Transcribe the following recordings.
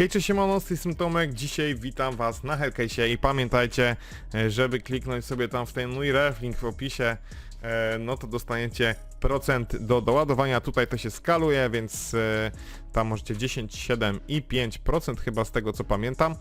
Hej, cześć, siemano, z tej strony Tomek. Dzisiaj witam was na Hellcase'ie i pamiętajcie, e, żeby kliknąć sobie tam w ten mój ref, link w opisie, e, no to dostaniecie procent do doładowania. Tutaj to się skaluje, więc e, tam możecie 10, 7 i 5% chyba z tego co pamiętam.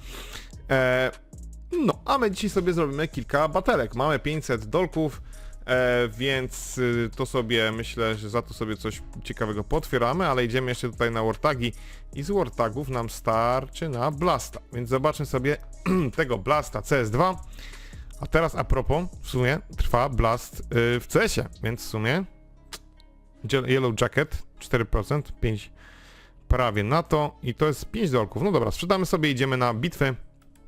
No, a my dzisiaj sobie zrobimy kilka batelek. Mamy 500 dolków, e, więc y, to sobie myślę, że za to sobie coś ciekawego potwieramy, ale idziemy jeszcze tutaj na Wartagi i z Wartagów nam starczy na Blasta. Więc zobaczmy sobie tego Blasta CS2. A teraz a propos, w sumie trwa Blast y, w CS-ie, więc w sumie Yellow Jacket 4%, 5 prawie na to i to jest 5 dolków. No dobra, sprzedamy sobie, idziemy na bitwy.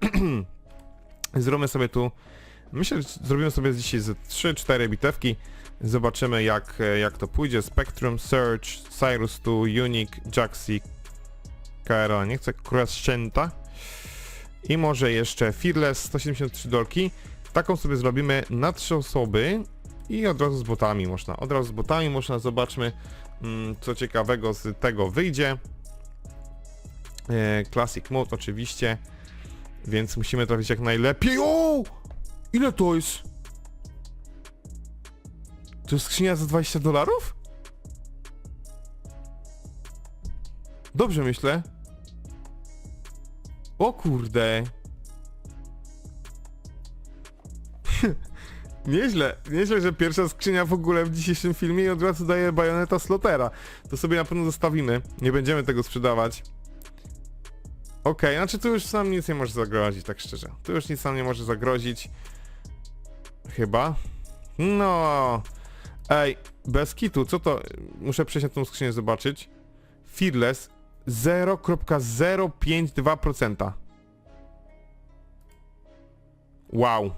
Zrobimy sobie tu, myślę, że zrobimy sobie dzisiaj ze 3-4 bitewki. Zobaczymy jak, e, jak to pójdzie. Spectrum, Search, Cyrus 2, Unique, Jaxi, KRA, nie chcę, Crescenta. I może jeszcze Fearless, 173 dolki. Taką sobie zrobimy na 3 osoby i od razu z botami można. Od razu z botami można, zobaczmy mm, co ciekawego z tego wyjdzie. E, Classic Mode oczywiście. Więc musimy trafić jak najlepiej. Ile to jest? To jest skrzynia za 20 dolarów? Dobrze myślę. O kurde. nieźle, nieźle, że pierwsza skrzynia w ogóle w dzisiejszym filmie i od razu daje bajoneta slotera. To sobie na pewno zostawimy. Nie będziemy tego sprzedawać. Okej, znaczy tu już sam nic nie może zagrozić, tak szczerze. Tu już nic nam nie może zagrozić. Chyba. No. Ej, bez kitu, co to? Muszę przejść na tą skrzynię zobaczyć. Fearless 0,052%. Wow.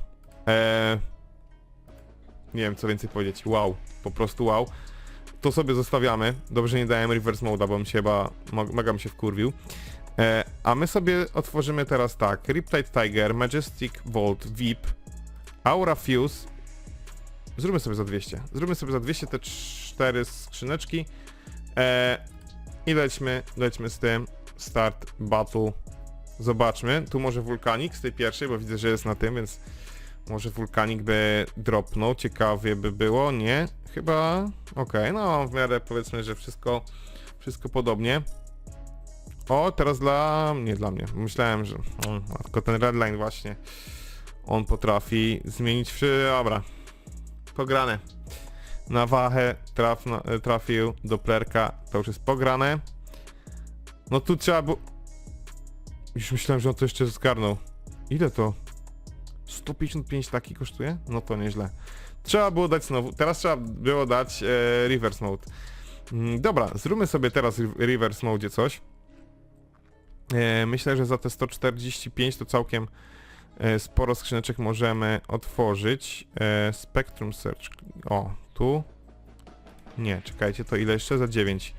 Eee, nie wiem co więcej powiedzieć. Wow. Po prostu wow. To sobie zostawiamy. Dobrze nie dałem reverse mode'a, bo bym się chyba mega bym się wkurwił. E, a my sobie otworzymy teraz tak. Riptide Tiger, Majestic Vault, VIP, Aura Fuse. Zróbmy sobie za 200. Zróbmy sobie za 200 te cztery skrzyneczki. E, I lećmy, lećmy z tym. Start Battle. Zobaczmy. Tu może wulkanik z tej pierwszej, bo widzę, że jest na tym, więc może wulkanik by dropnął. Ciekawie by było, nie? Chyba. Okej, no w miarę powiedzmy, że wszystko, wszystko podobnie. O, teraz dla... nie dla mnie. Myślałem, że... O, tylko ten redline właśnie. On potrafi zmienić wszy... Dobra. Pograne. Na wachę traf, trafił do plerka. To już jest pograne. No tu trzeba było... Już myślałem, że on to jeszcze zgarnął. Ile to? 155 taki kosztuje? No to nieźle. Trzeba było dać znowu... Teraz trzeba było dać e, reverse mode. Mm, Dobra, zróbmy sobie teraz re- reverse mode coś. E, Myślę, że za te 145 to całkiem sporo skrzyneczek możemy otworzyć. E, Spectrum Search. O, tu. Nie, czekajcie, to ile jeszcze? Za 9.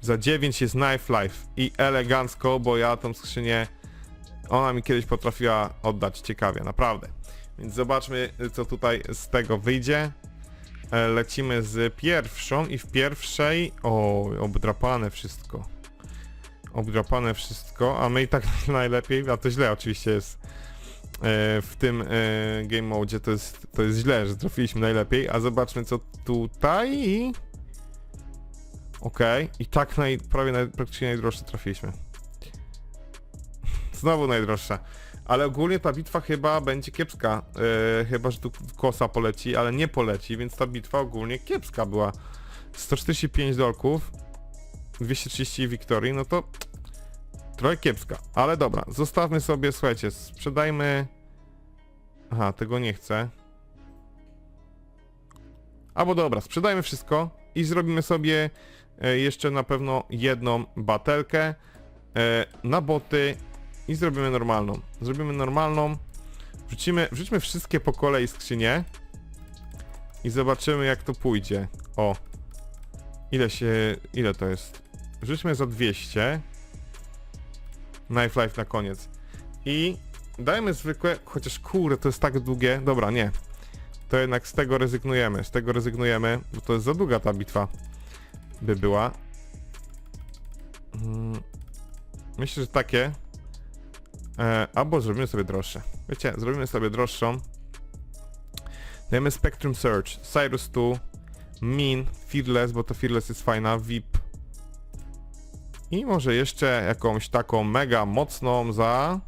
Za 9 jest Knife Life i elegancko, bo ja tą skrzynię ona mi kiedyś potrafiła oddać ciekawie, naprawdę. Więc zobaczmy, co tutaj z tego wyjdzie. E, Lecimy z pierwszą i w pierwszej... O, obdrapane wszystko obdrapane wszystko, a my i tak najlepiej, a to źle oczywiście jest e, w tym e, game mode, to jest, to jest źle, że trafiliśmy najlepiej, a zobaczmy co tutaj. Okej, i tak naj, prawie naj, praktycznie najdroższe trafiliśmy. Znowu najdroższa. Ale ogólnie ta bitwa chyba będzie kiepska. E, chyba, że tu kosa poleci, ale nie poleci, więc ta bitwa ogólnie kiepska była. 145 dolków, 230 wiktorii, no to trochę kiepska, ale dobra, zostawmy sobie, słuchajcie, sprzedajmy... Aha, tego nie chcę. Albo dobra, sprzedajmy wszystko i zrobimy sobie e, jeszcze na pewno jedną batelkę e, na boty i zrobimy normalną. Zrobimy normalną, wrzucimy, wrzućmy wszystkie po kolei skrzynie i zobaczymy jak to pójdzie. O, ile się, ile to jest? Rzućmy za 200. Knife Life na koniec. I dajmy zwykłe, chociaż kurde, to jest tak długie. Dobra, nie. To jednak z tego rezygnujemy. Z tego rezygnujemy, bo to jest za długa ta bitwa. By była. Mm, Myślę, że takie E, albo zrobimy sobie droższe. Wiecie, zrobimy sobie droższą. Dajemy Spectrum Search, Cyrus 2, Min, Fearless, bo to Fearless jest fajna, VIP. I może jeszcze jakąś taką mega mocną za...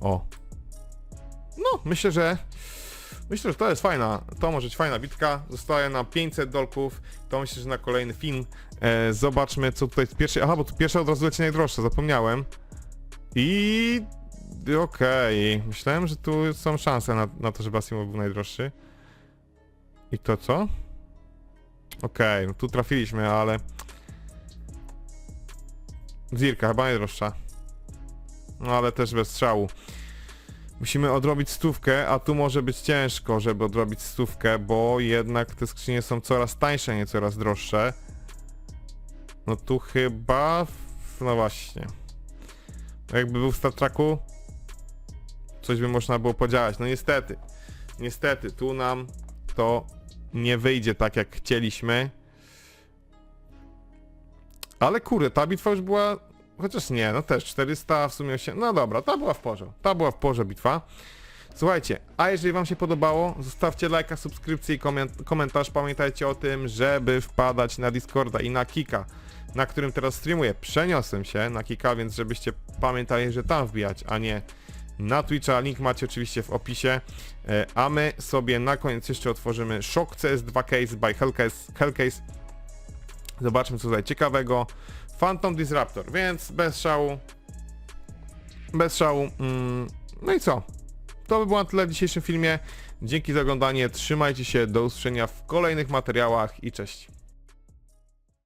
O. No, myślę, że... Myślę, że to jest fajna, to może być fajna bitka. Zostaje nam 500 dolków. To myślę, że na kolejny film. E, zobaczmy, co tutaj z pierwszej... Aha, bo tu pierwsza od razu leci najdroższa, zapomniałem. I... Okej, myślałem, że tu są szanse na, na to, żeby Asimo był najdroższy. I to co? Okej, no tu trafiliśmy, ale... Zirka chyba najdroższa. No ale też bez strzału. Musimy odrobić stówkę, a tu może być ciężko, żeby odrobić stówkę, bo jednak te skrzynie są coraz tańsze, nie coraz droższe. No tu chyba... No właśnie. Jakby był w Star Treku, coś by można było podziałać. No niestety, niestety, tu nam to nie wyjdzie tak jak chcieliśmy. Ale kurde, ta bitwa już była... Chociaż nie, no też 400 w sumie się... No dobra, ta była w porze. Ta była w porze bitwa. Słuchajcie, a jeżeli wam się podobało, zostawcie lajka, subskrypcję i koment- komentarz. Pamiętajcie o tym, żeby wpadać na Discorda i na Kika, na którym teraz streamuję. Przeniosłem się na Kika, więc żebyście pamiętali, że tam wbijać, a nie na Twitcha. Link macie oczywiście w opisie. E, A my sobie na koniec jeszcze otworzymy Shock CS2 Case by Hellcase. Hellcase. Zobaczmy co tutaj ciekawego. Phantom Disruptor, więc bez szału. Bez szału. Mm, no i co? To by było na tyle w dzisiejszym filmie. Dzięki za oglądanie, trzymajcie się, do usłyszenia w kolejnych materiałach i cześć.